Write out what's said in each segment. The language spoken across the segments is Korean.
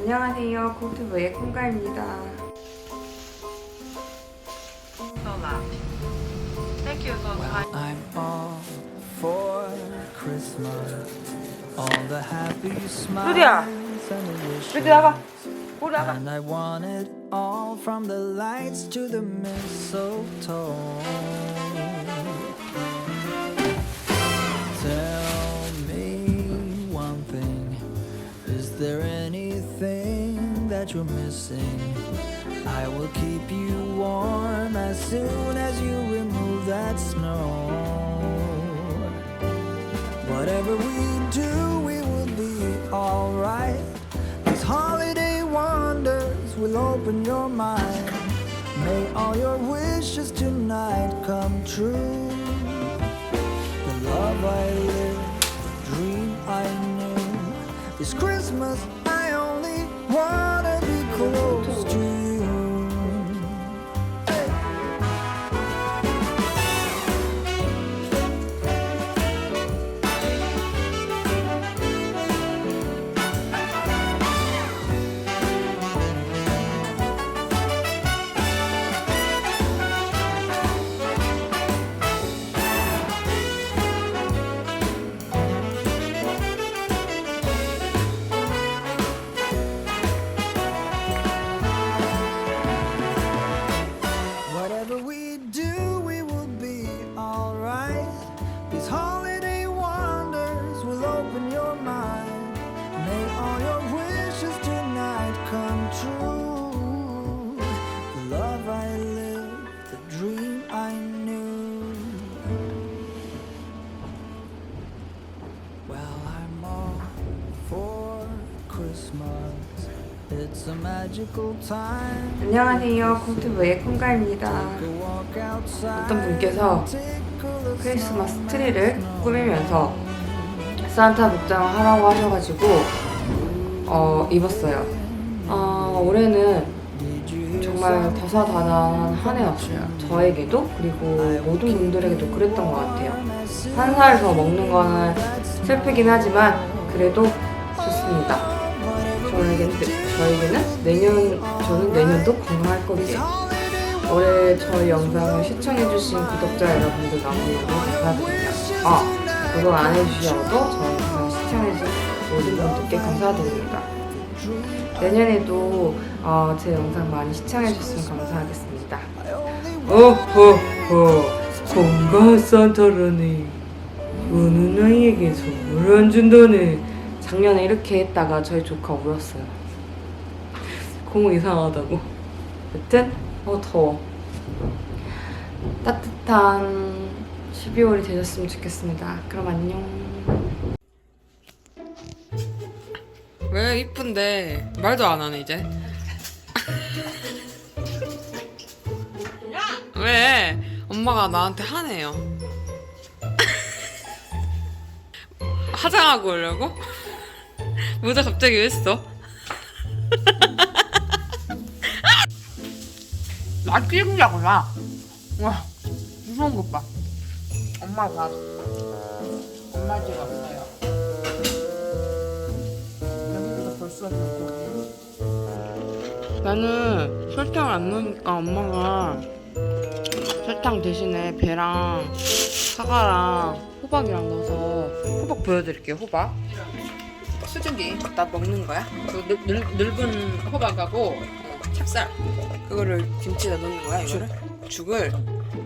안녕하세요. 콩튜브의 콩가입니다. so loud. Thank you so much. I'm all for Christmas. All the happy smiles 루디야. and the wishes. 루디 나가. 우리 나가. And I want it all from the lights to the mistletoe. That you're missing? I will keep you warm as soon as you remove that snow. Whatever we do, we will be alright. These holiday wonders will open your mind. May all your wishes tonight come true. The love I lived, the dream I knew. This Christmas, I only wanna 안녕하세요. 콩튜브의 콩가입니다. 어떤 분께서 크리스마스 트리를 꾸미면서 산타 복장을 하라고 하셔가지고 어, 입었어요. 어, 올해는 정말 다사다난한 한 해였어요. 저에게도 그리고 모든 분들에게도 그랬던 것 같아요. 한 살 더 먹는 거는 슬프긴 하지만 그래도 좋습니다. 저에게는, 저에게는 내년 저는 내년도 건강할 거예요. 올해 저희 영상을 시청해주신 구독자 여러분들 너무너무 감사드립니다. 아, 구독 안 해주셔도 저희 영상 시청해주신 모든 분들께 감사드립니다. 내년에도 어, 제 영상 많이 시청해주셨으면 감사하겠습니다. 어허허, 건강한 산타라니. 어느 나이에게 선물 안 준다네. 작년에 이렇게 했다가 저희 조카 울었어요. 고무 이상하다고. 여튼 어 더워. 따뜻한 12월이 되셨으면 좋겠습니다. 그럼 안녕. 왜 이쁜데? 말도 안 하네 이제. 왜? 엄마가 나한테 하네요. 화장하고 오려고? 모자 갑자기 왜 써? 나 찍으려구나. 와, 무서운 것 봐. 엄마 가 엄마 집 없어요. 벌써. 나는 설탕 안 넣으니까 엄마가 설탕 대신에 배랑 사과랑 호박이랑 넣어서 호박 보여드릴게요. 호박. 수증기 나 먹는 거야? 그 늙, 늙, 늙은 호박하고 찹쌀 그거를 김치에다 넣는 거야 이거를? 죽을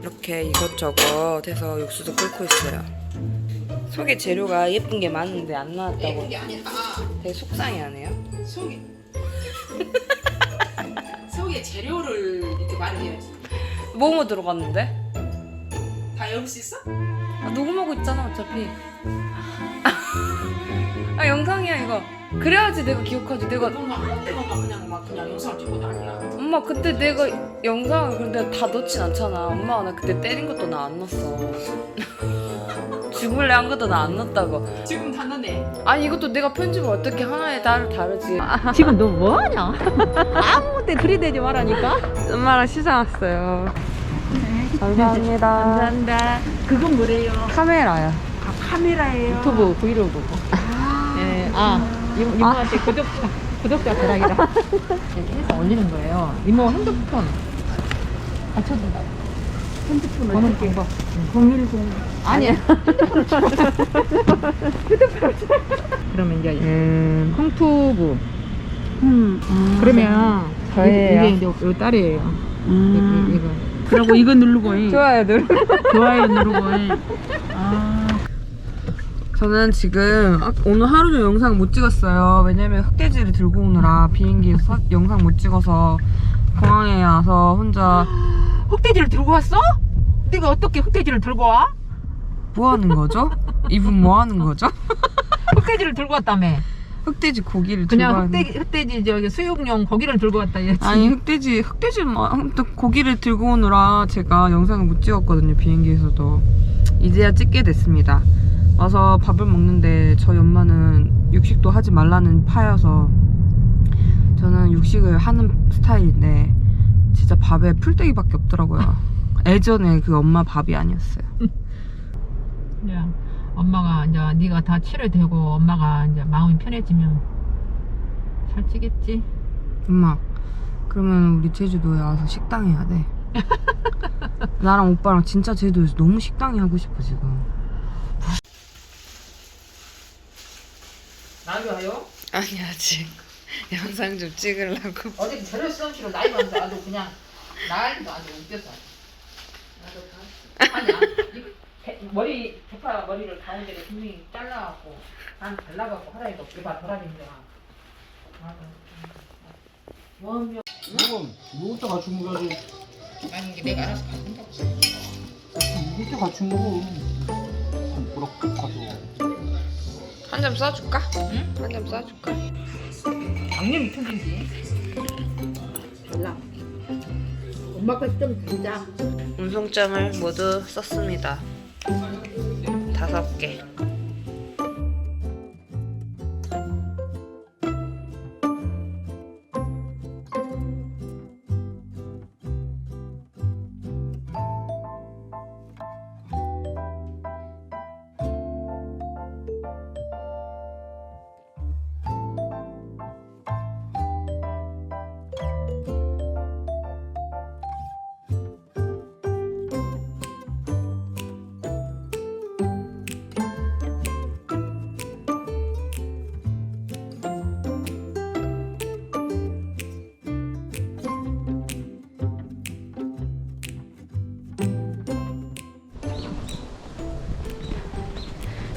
이렇게 이것저것 해서 육수도 끓고 있어요 속에 재료가 예쁜 게 많은데 안 나왔다고 게 아니라 되게 속상해하네요 속에 속에 재료를 이렇게 말해야지. 뭐뭐 들어갔는데? 다수 있어? 아, 녹음하고 있잖아 어차피 아 영상이야 이거 그래야지 내가 기억하지 내가 너는 한 때만 막 그냥 막 그냥 영상을 찍고 다니야. 엄마 그때 내가 영상을 근데 다 넣진 않잖아 엄마가 나 그때 때린 것도 나 안 넣었어 죽을래 한 것도 나 안 넣었다고 지금 다 넣네. 아니 이것도 내가 편집을 어떻게 하나에 따라 다르지 지금 너 뭐하냐? 아무 때 들이대지 말라니까. 엄마랑 시장 왔어요 감사합니다 감사합니다. 그건 뭐래요? 카메라요 아, 카메라예요. 유튜브 브이로그 예, 아, 이- 이모한테 구독 구독자 대락이다. 해서 올리는 거예요. 이모 핸드폰. 맞춰도 핸드폰 번호 방법. 010. 아니야. 핸드폰. 그러면 이제 음, 콩투브. 음. 그러면 저예요. 이게 이제 요 딸이에요. 음. 이거, 이거. 그리고 이거 누르고 해. 좋아요, 누르. 좋아요 누르고 해. 아. 저는 지금 아- 오늘 하루 종일 영상 못 찍었어요. 왜냐면 흑돼지를 들고 오느라 비행기에서 사- 영상 못 찍어서 공항에 와서 혼자 흑돼지를 들고 왔어? 네가 어떻게 흑돼지를 들고 와? 뭐 하는 거죠? 이분 뭐 하는 거죠? 흑돼지를 들고 왔다며. 흑돼지 고기를 들고 그냥 왔는데 흑돼지, 흑돼지 저기 수육용 고기를 들고 왔다 얘지. 아니 흑돼지 흑돼지 뭐 고기를 들고 오느라 제가 영상을 못 찍었거든요 비행기에서도 이제야 찍게 됐습니다 와서 밥을 먹는데 저희 엄마는 육식도 하지 말라는 파여서 저는 육식을 하는 스타일인데 진짜 밥에 풀떼기밖에 없더라고요. 예전에 그 엄마 밥이 아니었어요. 야, 엄마가 이제 네가 다 치료되고 엄마가 이제 마음이 편해지면 살찌겠지. 엄마 그러면 우리 제주도에 와서 식당 해야 돼. 나랑 오빠랑 진짜 제주도에서 너무 식당이 하고 싶어 지금 나도 와요? 아니 아직 영상 좀 찍으려고 어제 재료 시험실을 나이 많은데 아주 그냥 날도 아주 웃겼어. 나도 다. 아니야. 이 머리 대파 머리를 가운데를 분명히 잘라갖고 난 잘라갖고 하라니까 이봐 돌아다니더라. 맞아. 원명 이건 이것도 같이 먹어야지. 아니 이게 내가 알아서 바꾼다고. 이것도 같이 먹어. 그렇게 가져. 한 점 써줄까? 응? 한 점 써줄까? 양념이 틀린지. 달라. 엄마 거좀 달자. 운송장을 모두 썼습니다 다섯 개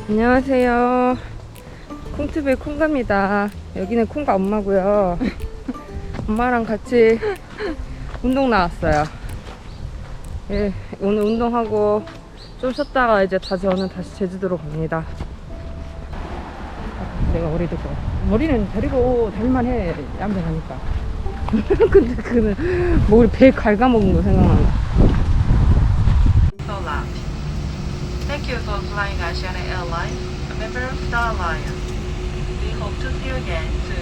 안녕하세요. 콩튜브의 콩가입니다. 여기는 콩가 엄마고요. 엄마랑 같이 운동 나왔어요. 예, 오늘 운동하고 좀 쉬었다가 이제 다시 저는 다시 제주도로 갑니다. 내가 머리 듣고 머리는 데리고 다닐만 해 얌전하니까. 근데 그는 뭐 우리 배 갉아먹은 거 생각난다 you for flying Asiana Airlines, a member of Star Alliance. We hope to see you again soon.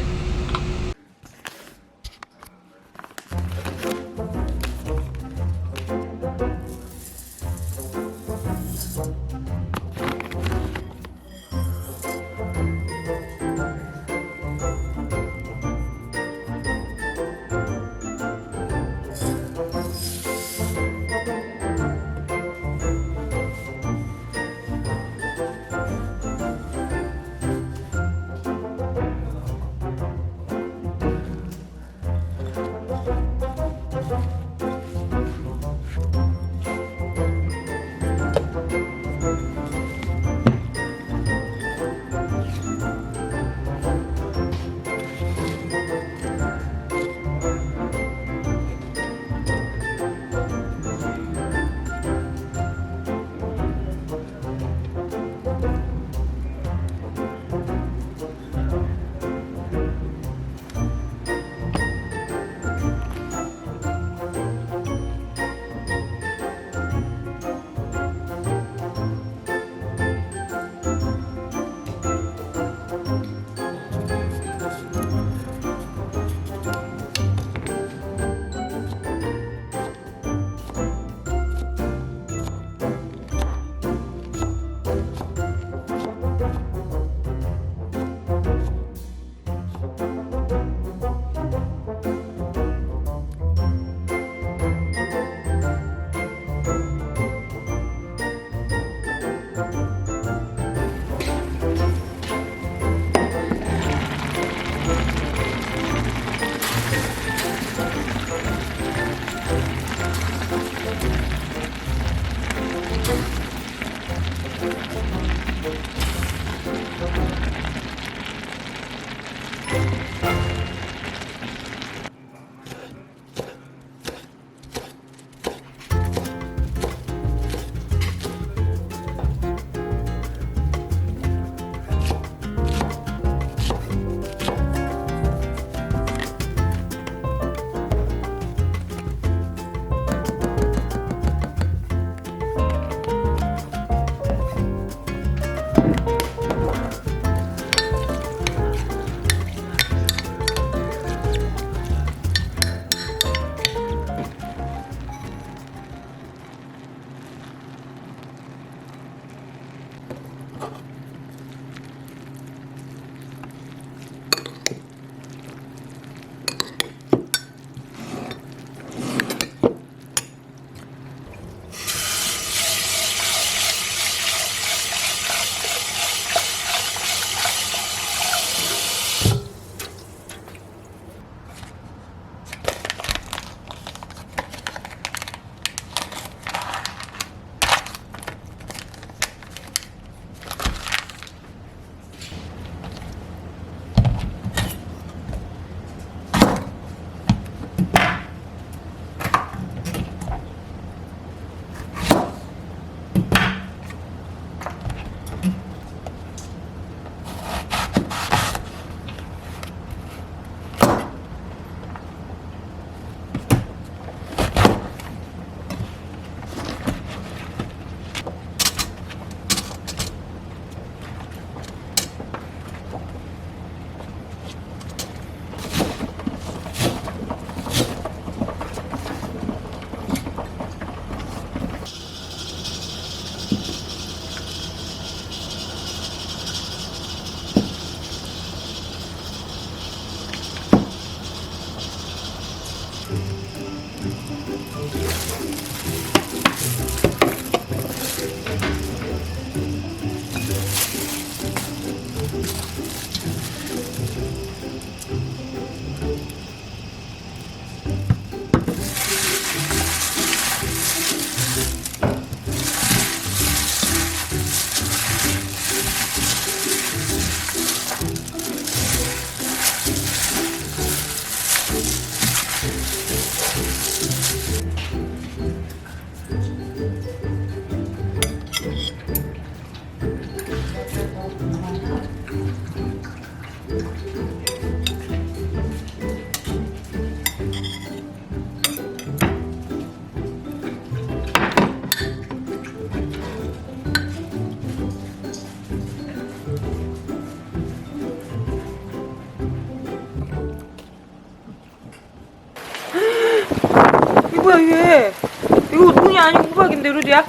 루디야?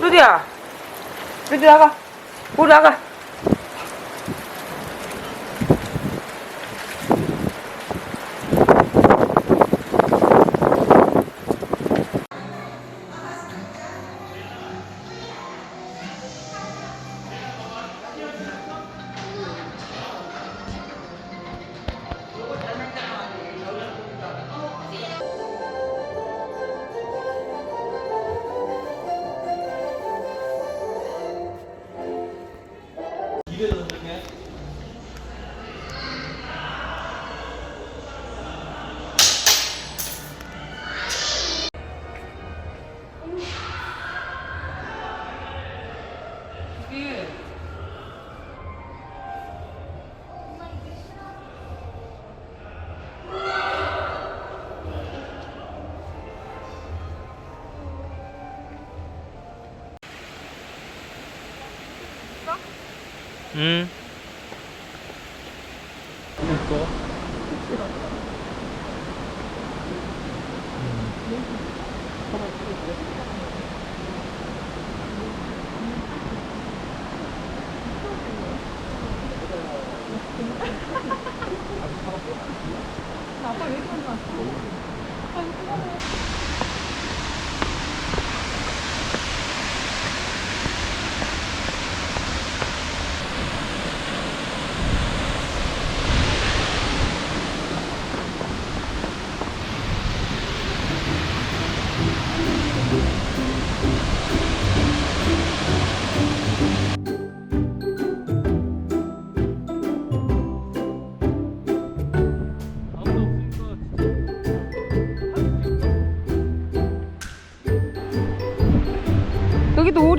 루디야, 루디 나가. 우리 나가. 응.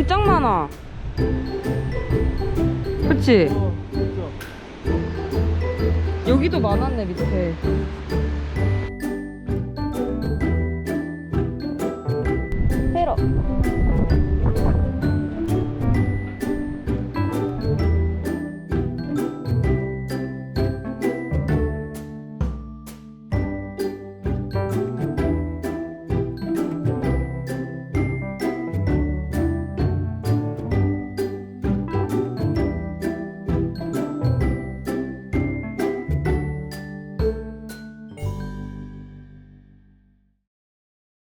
진짜 많아. 그치? 여기도 많았네 밑에. 페러